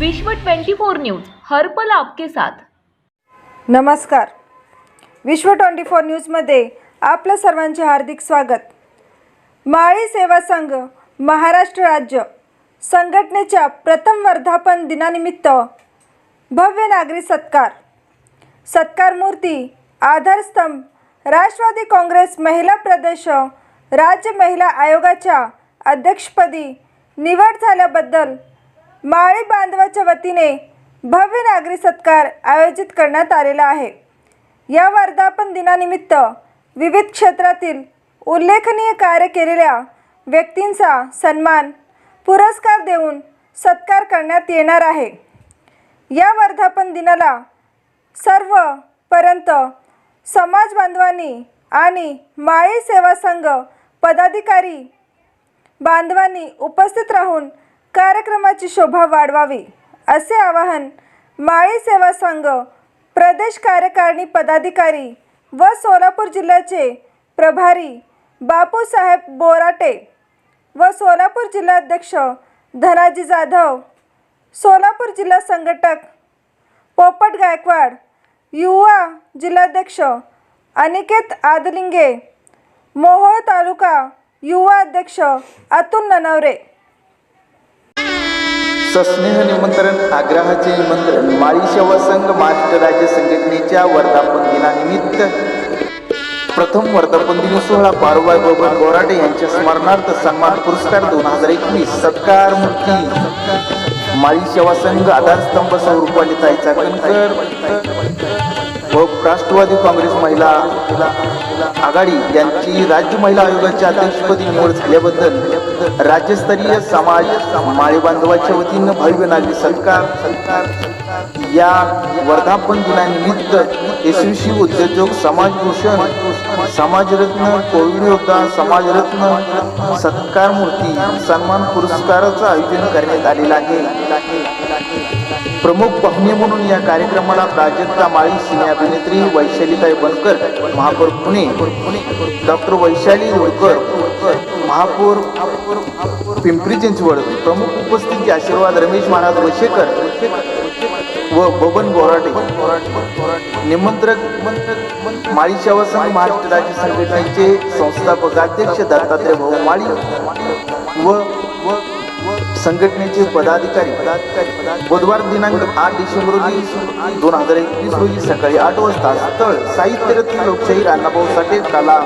विश्व 24 न्यूज हर पल आपके साथ. नमस्कार. विश्व ट्वेंटी फोर न्यूजमध्ये आपलं सर्वांचे हार्दिक स्वागत. माळी सेवा संघ महाराष्ट्र राज्य संघटनेच्या प्रथम वर्धापन दिनानिमित्त भव्य नागरी सत्कार. सत्कार मूर्ती आधारस्तंभ राष्ट्रवादी काँग्रेस महिला प्रदेश राज्य महिला आयोगाच्या अध्यक्षपदी निवड झाल्याबद्दल माळी बांधवाच्या वतीने भव्य नागरी सत्कार आयोजित करण्यात आलेला आहे. या वर्धापन दिनानिमित्त विविध क्षेत्रातील उल्लेखनीय कार्य केलेल्या व्यक्तींचा सन्मान पुरस्कार देऊन सत्कार करण्यात येणार आहे. या वर्धापन दिनाला सर्वपर्यंत समाज बांधवांनी आणि माळी सेवा संघ पदाधिकारी बांधवांनी उपस्थित राहून कार्यक्रमाची शोभा वाढवावी असे आवाहन माळी सेवा संघ प्रदेश कार्यकारिणी पदाधिकारी व सोलापूर जिल्ह्याचे प्रभारी बापूसाहेब बोराटे व सोलापूर जिल्हाध्यक्ष धनाजी जाधव सोलापूर जिल्हा संघटक पोपट गायकवाड युवा जिल्हाध्यक्ष अनिकेत आदलिंगे मोहोळ तालुका युवा अध्यक्ष अतुल ननवरे. सस्नेह निमंत्रण आग्रहाचे निमंत्रण माळी सेवा संघ महाराष्ट्र राज्य संघटनेच्या वर्धापन दिनानिमित्त प्रथम वर्धापन दिन सोहळा पारुबाई बबन गोराडे यांच्या स्मरणार्थ सन्मान पुरस्कार दोन हजार एकवीस. सत्कार मूर्ती. माळी सेवा संघ आधारस्तंभ सौ रुपाली कणकर व राष्ट्रवादी काँग्रेस महिला आघाडी यांची राज्य महिला आयोगाच्या अध्यक्षपदी निवड झाल्याबद्दल राज्यस्तरीय समाज माळी बांधवाच्या वतीनं भव्य नागरी सत्कार. या वर्धापन दिनानिमित्त यशस्वी उद्योजक समाजभूषण समाजरत्न कोविड योद्धा समाजरत्न सत्कार मूर्ती सन्मान पुरस्काराचं आयोजन करण्यात आलेलं आहे. प्रमुख पाहुणे म्हणून या कार्यक्रमाला प्राजक्ता माळी सिने अभिनेत्री वैशालीताई बनकर महापौर पुणे डॉक्टर वैशाली होळकर महापौर पिंपरी चिंचवड प्रमुख उपस्थिती आशीर्वाद रमेश महाराज वशेकर व बबन बोराटे निमंत्रक माळी सेवा महाराष्ट्र राज्य संघटनेचे संस्थापक अध्यक्ष दत्तात्रय भाऊ माळी व संघटनेचे पदाधिकारी पदाधिकारी बुधवार दिनांक आठ डिसेंबर रोजी दोन हजार एकवीस रोजी सकाळी आठ वाजता स्थळ साहित्यरत्न लोकशाही अण्णाभाऊ साठे कला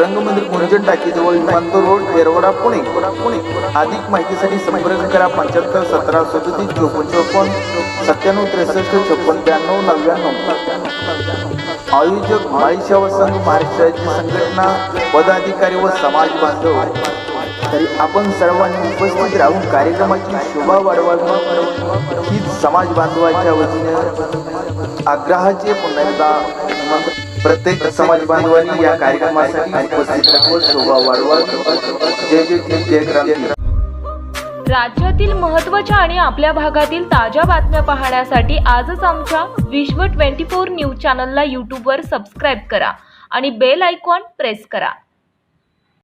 रंगमंदिर गुंजन टाकीजवळ विमानतळ रोड येरवडा पुणे. पुणे अधिक माहितीसाठी संपर्क करा पंच्याहत्तर सतरा सदतीस चोपन्न चोपन्न सत्त्याण्णव त्रेसष्ट छप्पन्न ब्याण्णव नव्याण्णव. आयोजक माळी सेवा संघ महाराष्ट्र राज्य संघटना पदाधिकारी व समाज बांधव. तरी आपण सर्वांनी उपस्थित राहून कार्यक्रमाची शोभा वाढवावी. ही समाज बांधवाच्या वतीने आग्रहाचे पुन्हा एकदा प्रत्येक समाज बांधवांनी या कार्यक्रमासाठी उपस्थित राहून शोभा वाढवावी. जय जय भीम, जय क्रांती. राज्यातील महत्त्वाच्या आणि आपल्या भागातील ताज्या बातम्या पाहण्यासाठी आजच आमच्या विश्व 24 न्यूज चॅनलला यूट्यूबवर सबस्क्राईब करा आणि बेल आयकॉन प्रेस करा.